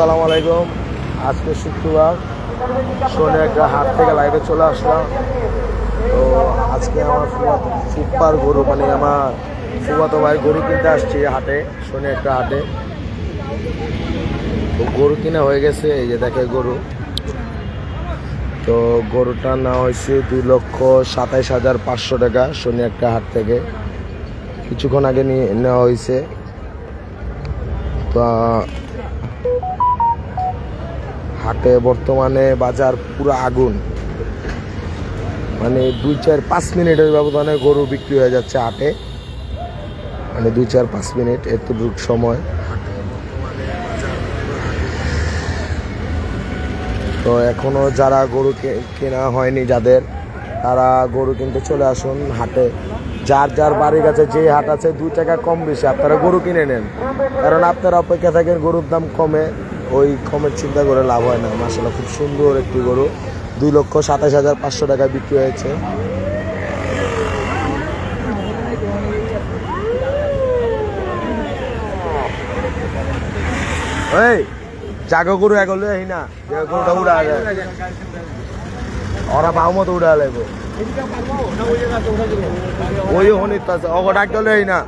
আসসালামু আলাইকুম। আজকে শুক্রবার। শনি একটা হাট থেকে লাইভে চলে আসলাম। তো আজকে আমার ফুফা- ফুপ্পার গরু মানে আমার ফুফাতো ভাই গরু কিনতে আসছি হাটে, শনি একটা হাটে। তো গরু কিনা হয়ে গেছে, এই যে দেখে গরু। তো গরুটার নেওয়া হয়েছে দুই লক্ষ সাতাইশ হাজার পাঁচশো টাকা, শনি একটা হাট থেকে। কিছুক্ষণ আগে নিয়ে নেওয়া হয়েছে তো হাটে বর্তমানে বাজার পুরো আগুন। মানে দুই চার পাঁচ মিনিটের ব্যবধানে গরু বিক্রি হয়ে যাচ্ছে হাটে। মানে দুই চার পাঁচ মিনিট, এতটুক সময়। তো এখনও যারা গরু কেনা হয়নি যাদের, তারা গরু কিনতে চলে আসুন হাটে। যার যার বাড়ির কাছে যে হাট আছে, দুই টাকা কম বেশি, আপনারা গরু কিনে নেন। কারণ আপনারা অপেক্ষা থাকেন গরুর দাম কমে। ওই কমের চিন্তা করে লাভ হয় না। মাসাল্লাহ খুব সুন্দর একটি গরু। দুই লক্ষ সাতাশ হাজার পাঁচশো টাকায় বিক্রি হয়েছে। ওই জাগো গরু এগোলে এই না। গরুটা উড়া যায়। ওরা বাউ মতো উড়া লাগবো। ওই হনিত আছে। অগ ডাক গেলে এই না।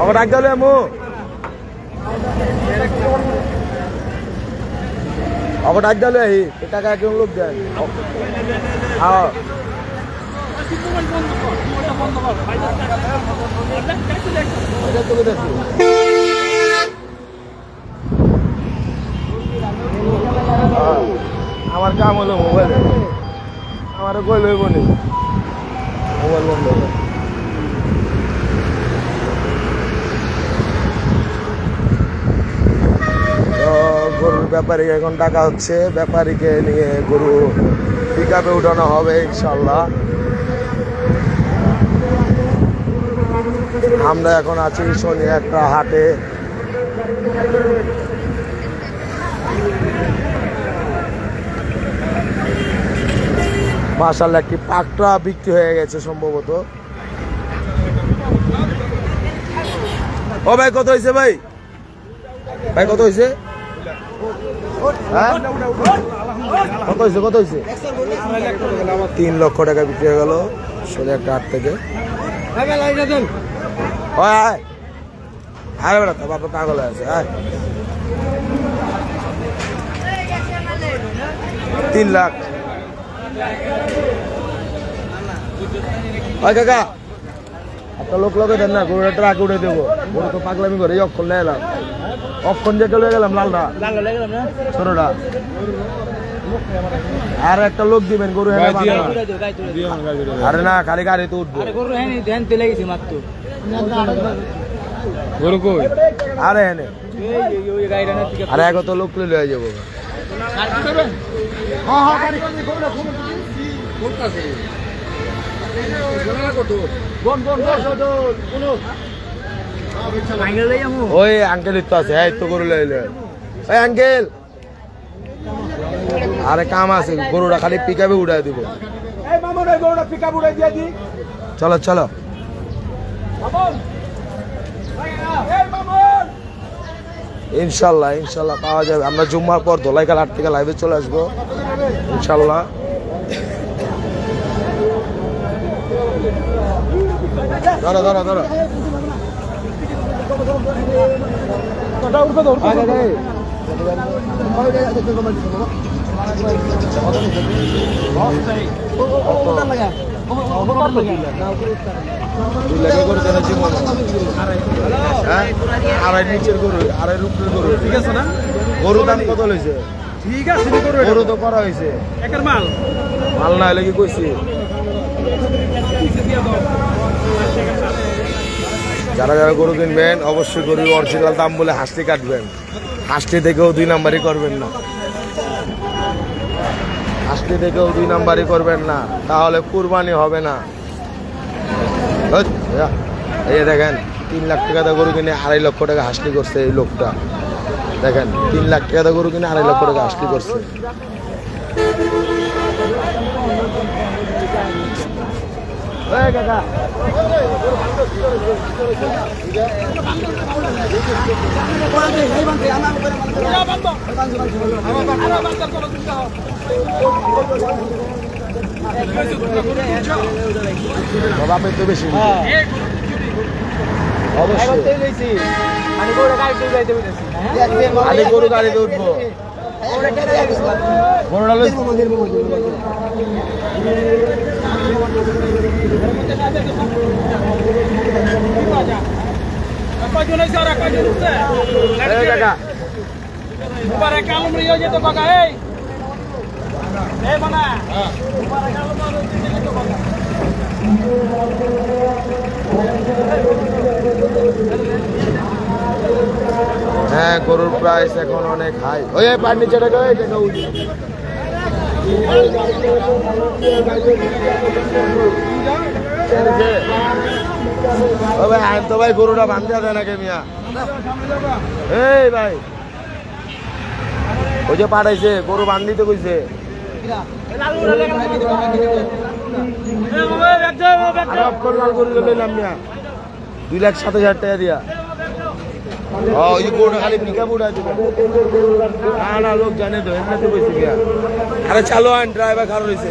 অগ ডাক গেলে মু অগ ডাক গেলে এই টাকা কেউ লোক দেন হ্যাঁ। এটা তোকে হ্যাঁ, আমার কাম হলো মোবাইল। আমার কই লইব নি? মোবাইল বন্ধ করে। তো গরুর ব্যাপারী এখন টাকা হচ্ছে। ব্যাপারীকে নিয়ে গরু পিক আপে উঠানো হবে ইনশাল্লাহ আমরা এখন আছি শনি একটা হাটে। মাসাল্লাহ একটি পাকটা বিক্রি হয়ে গেছে সম্ভবত। ও ভাই, কত হয়েছে ভাই? ভাই, কত হয়েছে? হ্যাঁ? কত হয়েছে কত হয়েছে তিন লক্ষ টাকা বিক্রি হয়ে গেল, সোজা একটা হাট থেকে। পাগল আছে তিন লাখ। কাকা। একটা লোক লগে দেন না গরুটা ট্রাক উঠে দেবো। গরু তো পাগলামি করে এই অক্ষণ নিয়ে এলাম। অক্ষণ যে চলে গেলাম লালটা ছোটটা আর একটা লোক দিবেন গরু। আরে না খালি গাড়ি তো উঠবো গরু কই? আরে হেনে। আরে এক তো লোক লয়ে যাব। ওই আঙ্কেল তো আছে, এই তো গরু লইলে ওই আঙ্কেল আরে কাম আছে, গরুটা খালি পিকাবে উড়াই দিব। চলো চলো। ইনশাল্লাহ ইনশাল্লাহ পাওয়া যাবে। আমরা জুম্মার পর দোলাইকাল হাট থেকে লাইভে চলে আসব। ইনশাল্লাহ। ধরো ধরো ধরো আড়াই নিচের গরু আড়াই রুপের গরু ঠিক আছে না? গরু দাম কত লইছে? ঠিক আছে গরু তো করা হয়েছে একের মাল। মাল না হলে কি কইছি? যারা যারা গরু কিনবেন, অবশ্যই গরুর অরিজিনাল দাম বলে হাসটি কাটবেন। হাসটি দেখেও দুই নাম্বারই করবেন না। হাসটি দেখেও দুই নাম্বারই করবেন না। তাহলে কুরবানি হবে না। এই দেখেন, তিন লাখ টাকা গরু কিনে আড়াই লক্ষ টাকা হাসলি করছে এই লোকটা। দেখেন, তিন লাখ টাকা গরু কিনে আড়াই লক্ষ টাকা হাসলি করছে। বাবা তো বেশি। অবশ্যই। আমি গরু গাড়িতে উঠবো। গরুটা হ্যাঁ গরুর প্রাইস এখন অনেক হাই ওই পার নিচে ওই টাকা উঠি ও ভাই আইন তো ভাই গরুটা বান্ধে দেয় নাকি মিয়া? এই ভাই। ওই যে পাঠাইছে, গরু বান্ধিতে কইছে। আর দুই লাখ সাতাশ হাজার টাকা দিয়া। ওই যে খালি পিকা বুড়া দিবে না না জানে তো, এমনিতে কইছে আরে চালো আইন ড্রাইভার খারাপ হয়েছে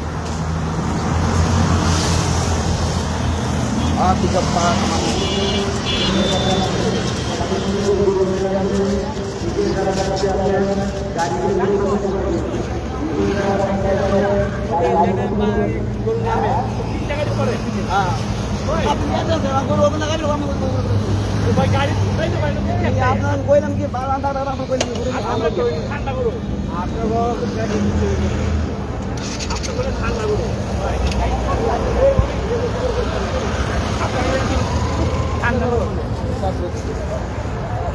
আর টিকা পা ভাই গাড়ি উঠাই তো ভাই আপনার কইলাম কি? বারান্দা আপনার কইলাম আপনার ঠান্ডা